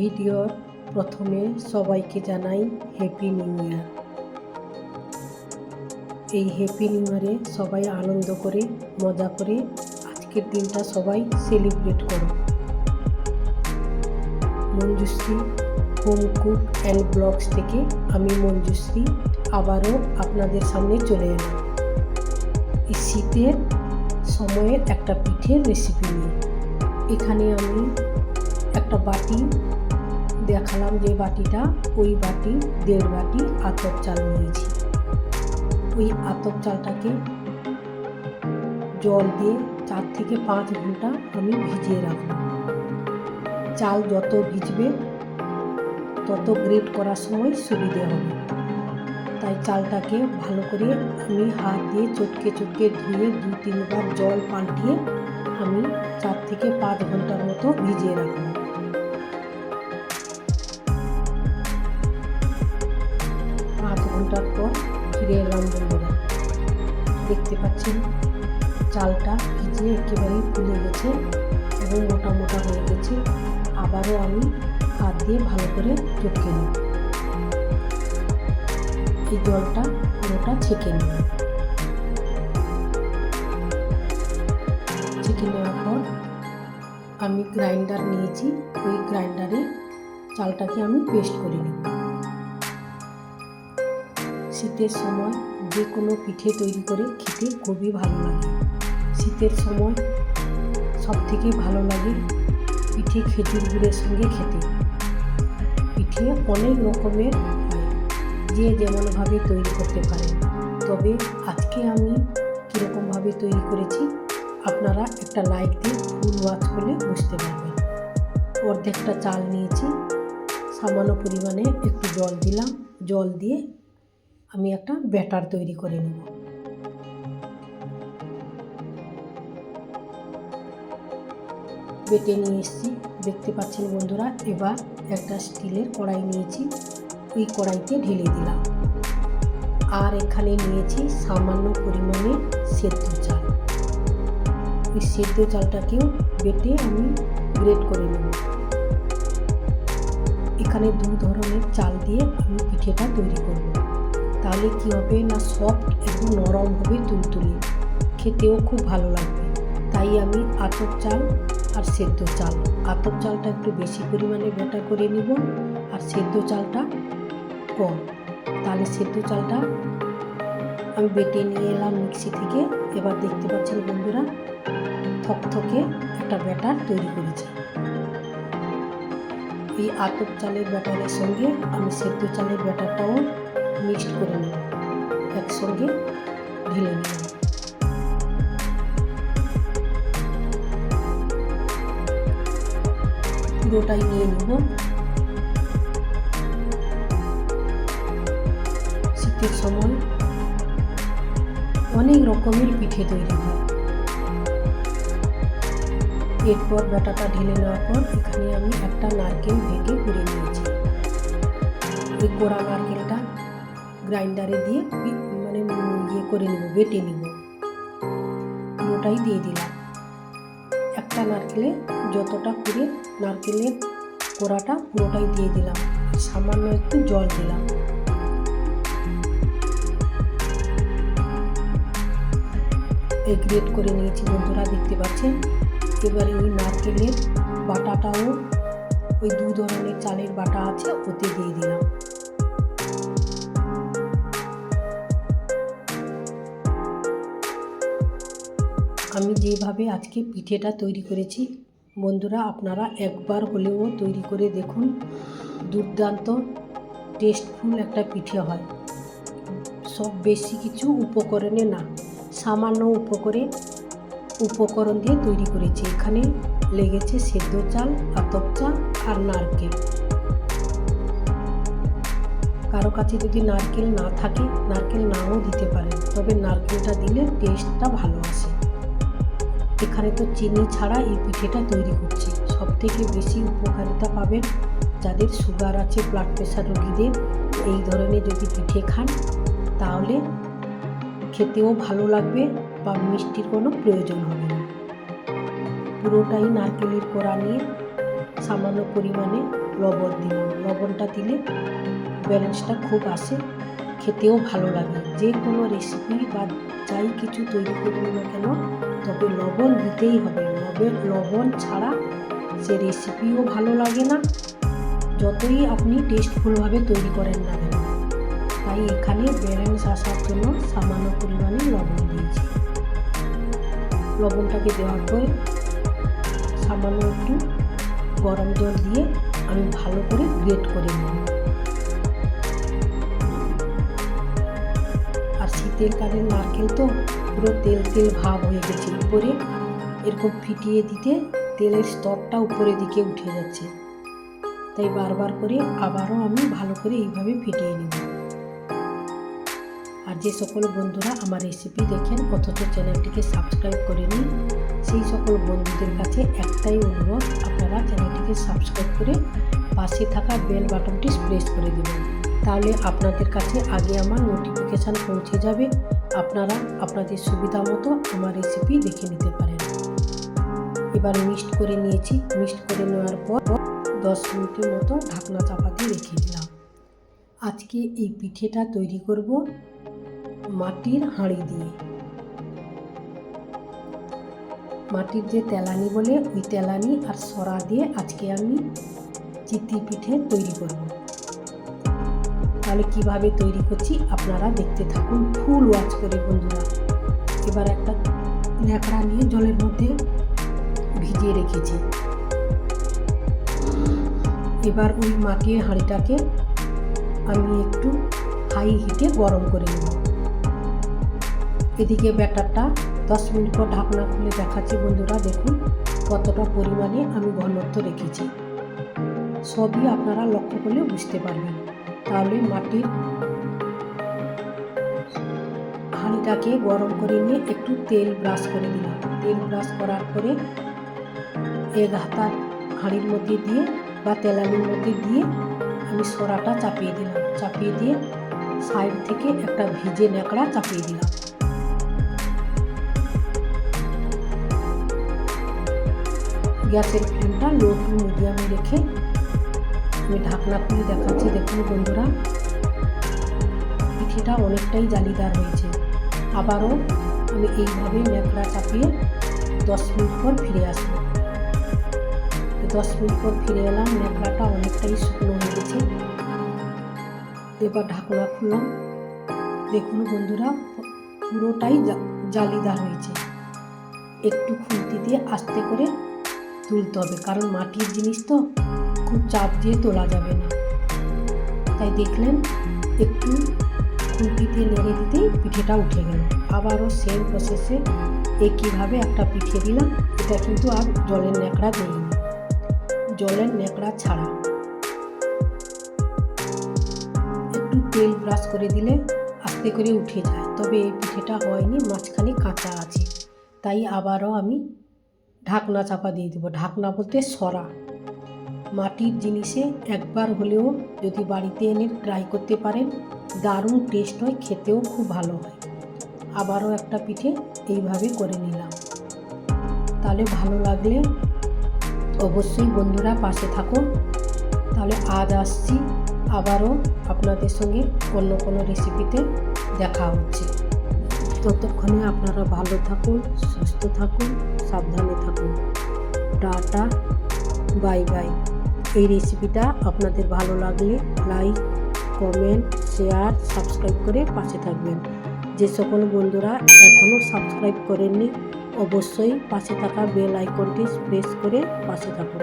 ভিডিওর প্রথমে সবাইকে জানাই হ্যাপি নিউ ইয়ার এই হ্যাপি নিউ ইয়ারে সবাই আনন্দ করে, মজা করে আজকের দিনটা সবাই সেলিব্রেট করো। Manjushree home cook and blogs থেকে আমি মঞ্জুশ্রী আবারও আপনাদের সামনে চলে এলাম। এই শীতের সময়ের একটা পিঠের রেসিপি নিয়ে। এখানে আমি একটা বাটি দেখালাম যে বাটিটা, ওই বাটি, দেড় বাটি আতপ চাল নিয়েছি। ওই আতপ চালটাকে জল দিয়ে চার থেকে পাঁচ ঘণ্টা আমি ভিজিয়ে রাখলাম চাল যত ভিজবে, তত গ্রেট করার সময় সুবিধে হবে। তাই চালটাকে ভালো করে আমি হাত দিয়ে চটকে চটকে ধুয়ে দু তিনবার জল পাল্টিয়ে আমি চার থেকে পাঁচ ঘণ্টার মতো ভিজিয়ে রাখব। ফিরে এলাম বন্ধুরা দেখতে পাচ্ছেন, চালটা ভিজে একেবারেই ফুলে গেছে এবং মোটা মোটা হয়ে গেছে। আবারও আমি হাত দিয়ে ভালো করে চটকে নিই এই জলটা পুরোটা ছেঁকে নিই ছেঁকে নেওয়ার পর আমি গ্রাইন্ডার নিয়েছি। ওই গ্রাইন্ডারে চালটাকে আমি পেস্ট করে নিই শীতের সময় যে কোনো পিঠে তৈরি করে খেতে খুবই ভালো লাগে। শীতের সময় সব থেকে ভালো লাগে পিঠে খেজুর গুড়ের সঙ্গে খেতে। পিঠে অনেক রকমের যে যেমনভাবে তৈরি করতে পারেন তবে আজকে আমি কীরকমভাবে তৈরি করেছি, আপনারা একটা লাইক দিয়ে ফুল ওয়াচ করলে বুঝতে পারবেন। অর্ধেকটা চাল নিয়েছি, সামান্য পরিমাণে একটু জল দিলাম। জল দিয়ে আমি একটা ব্যাটার তৈরি করে নেব। বেটে নিয়ে এসেছি। দেখতে পাচ্ছেন বন্ধুরা, এবার একটা স্টিলের কড়াই নিয়েছি। ওই কড়াইতে ঢেলে দিলাম। আর এখানে নিয়েছি সামান্য পরিমাণে সেদ্ধ চাল। ওই সেদ্ধ চালটাকেও বেটে আমি গ্রেট করে নেব। এখানে দু ধরনের চাল দিয়ে আমি পিঠেটা তৈরি করব। তাহলে কী হবে? না সফট এবং নরম হবে তুলতুলে। খেতেও খুব ভালো লাগবে। তাই আমি আতপ চাল আর সেদ্ধ চাল। আতপ চালটা একটু বেশি পরিমাণে বেটা করে নিব আর সেদ্ধ চালটা কম। তাহলে সেদ্ধ চালটা আমি বেটে নিয়ে এলাম মিক্সি থেকে। এবার দেখতে পাচ্ছেন বন্ধুরা, থকথকে একটা ব্যাটার তৈরি করেছি। এই আতপ চালের ব্যাটারের সঙ্গে আমি সেদ্ধ চালের ব্যাটারটাও মিক্সড করে নেব। একসঙ্গে ঢেলে নিলাম পুরোটাই নিয়ে নেব। শীতের সময় অনেক রকমের পিঠে তৈরি হয়। এরপর ব্যাটাটা ঢেলে নেওয়ার পর এখানে আমি একটা নারকেল ভেঙে করে নিয়েছি। ওই কোড়া নারকেলটা গ্রাইন্ডারে দিয়ে মানে ইয়ে করে নেব, বেটে নেব। পুরোটাই দিয়ে দিলাম। একটা নারকেলে যতটা করে নারকেলের কোড়াটা, পুরোটাই দিয়ে দিলাম। সামান্য একটু জল দিলাম। এই করে নিয়েছি বন্ধুরা, দেখতে পাচ্ছেন? এবারে ওই নারকেলের বাটাটাও, ওই দু ধরনের চালের বাটা আছে, ওতে দিয়ে দিলাম। আমি যেভাবে আজকে পিঠেটা তৈরি করেছি, বন্ধুরা আপনারা একবার হলেও তৈরি করে দেখুন। দুর্দান্ত টেস্টফুল একটা পিঠে হয়। সব বেশি কিছু উপকরণে না, সামান্য উপকরে উপকরণ দিয়ে তৈরি করেছি। এখানে লেগেছে সেদ্ধ চাল, আতপ চাল আর নারকেল। কারও কাছে যদি নারকেল না থাকে, নারকেল নাও দিতে পারেন। তবে নারকেলটা দিলে টেস্টটা ভালো আসে। এখানে তো চিনি ছাড়া এই পিঠেটা তৈরি করছি। সব থেকে বেশি উপকারিতা পাবেন যাদের সুগার আছে ব্লাড প্রেশার রোগীদের, এই ধরনের যদি পিঠে খান, তাহলে খেতেও ভালো লাগবে বা মিষ্টির কোনো প্রয়োজন হবে না। পুরোটাই নারকেলের কোড়া নিয়ে সামান্য পরিমাণে লবণ দিলাম। লবণটা দিলে ব্যালেন্সটা খুব আসে, খেতেও ভালো লাগে। যে কোনো রেসিপি বা যাই কিছু তৈরি করব না কেন তবে লবণ দিতেই হবে। লবণ লবণ ছাড়া সে রেসিপিও ভালো লাগে না। যতই আপনি টেস্টফুলভাবে তৈরি করেন না কেন, তাই এখানে ব্যালেন্স আসার জন্য সামান্য পরিমাণে লবণ দিয়েছি। লবণটাকে দেওয়ার পর সামান্য একটু গরম জল দিয়ে আমি ভালো করে গ্রেট করে নেব। আর শীতের কালের নারকেল তো পুরো তেল তেল ভাব হয়ে গেছে উপরে এরকম ফিটিয়ে দিতে তেলের স্তরটা উপরের দিকে উঠে যাচ্ছে। তাই বারবার করে আবারও আমি ভালো করে এইভাবে ফিটিয়ে নেব। আর যে সকল বন্ধুরা আমার রেসিপি দেখেন, অথচ চ্যানেলটিকে সাবস্ক্রাইব করেনি, সেই সকল বন্ধুদের কাছে একটাই অনুরোধ, আপনারা চ্যানেলটিকে সাবস্ক্রাইব করে পাশে থাকা বেল বাটনটি প্রেস করে দেবেন। তাহলে আপনাদের কাছে আগে আমার নোটিফিকেশান পৌঁছে যাবে। আপনারা আপনাদের সুবিধা মতো আমার রেসিপি দেখে নিতে পারেন। এবার মিক্সড করে নিয়েছি। মিক্সড করে নেওয়ার পর দশ মিনিটের মতো ঢাকনা চাপা দিয়ে রেখে দিলাম। আজকে এই পিঠেটা তৈরি করব মাটির হাঁড়ি দিয়ে। মাটির যে তেলানি বলে ওই তেলানি আর সরা দিয়ে আজকে আমি চিতি পিঠে তৈরি করব। তাহলে কীভাবে তৈরি করছি আপনারা দেখতে থাকুন। ফুল ওয়াচ করে বন্ধুরা। এবার একটা ন্যাকড়া নিয়ে জলের মধ্যে ভিজিয়ে রেখেছি। এবার ওই মাটির হাঁড়িটাকে আমি একটু হাই হিটে গরম করে নেব। এদিকে ব্যাটারটা দশ মিনিট পর ঢাকনা খুলে দেখাচ্ছি বন্ধুরা, দেখুন কতটা পরিমাণে আমি ঘনত্ব রেখেছি। সবই আপনারা লক্ষ্য করলে বুঝতে পারবেন। তাহলে মাটির হাঁড়িটাকে গরম করে নিয়ে একটু তেল ব্রাশ করে দিলাম। তেল ব্রাশ করার পরে এক হাতার হাঁড়ির মধ্যে দিয়ে বা তেলানির মধ্যে দিয়ে আমি সরাটা চাপিয়ে দিলাম। চাপিয়ে দিয়ে সাইড থেকে একটা ভিজে ন্যাকড়া চাপিয়ে দিলাম। গ্যাসের ফ্লেমটা লো টু মিডিয়ামে রেখে আমি ঢাকনা খুলে দেখাচ্ছি। দেখুন বন্ধুরা, পিঠেটা অনেকটাই জালিদার হয়েছে। আবারও আমি এইভাবে ন্যাকড়া চাপিয়ে দশ মিনিট পর ফিরে আসব। দশ মিনিট পর ফিরে এলাম, ন্যাকড়াটা অনেকটাই শুকনো হয়ে গেছে। এবার ঢাকনা খুললাম। দেখুন বন্ধুরা, পুরোটাই জালিদার হয়েছে। একটু খুন্তি দিয়ে আস্তে করে তুলতে হবে, কারণ মাটির জিনিস তো। খুব চাপ দিয়ে তোলা যাবে না। তাই দেখলেন, একটু দিয়ে নেড়ে দিতেই পিঠেটা উঠে গেল। আবারও সেম প্রসেসে একইভাবে একটা পিঠে দিলাম। এটা কিন্তু আর জলের ন্যাকড়া দিইনি জলের ন্যাকড়া ছাড়া। একটু তেল ব্রাশ করে দিলে আস্তে করে উঠে যায়। তবে এই পিঠেটা হয়নি, মাঝখানে কাঁচা আছে। তাই আবারও আমি ঢাকনা চাপা দিয়ে দেবো। ঢাকনা বলতে সরা। মাটির জিনিসে একবার হলেও যদি বাড়িতে এনে ট্রাই করতে পারেন, দারুণ টেস্ট হয়, খেতেও খুব ভালো হয়। আবারও একটা পিঠে এইভাবে করে নিলাম। তাহলে ভালো লাগলে অবশ্যই বন্ধুরা পাশে থাকুন। তাহলে আজ আসছি, আবারও আপনাদের সঙ্গে অন্য কোনো রেসিপিতে দেখা হচ্ছে। ততক্ষণে আপনারা ভালো থাকুন, সুস্থ থাকুন, সাবধানে থাকুন। টাটা বাই বাই এই রেসিপিটা আপনাদের ভালো লাগলে লাইক কমেন্ট শেয়ার সাবস্ক্রাইব করে পাশে থাকবেন। যে সকল বন্ধুরা এখনও সাবস্ক্রাইব করেননি, অবশ্যই পাশে থাকা বেল আইকনটি প্রেস করে পাশে থাকুন।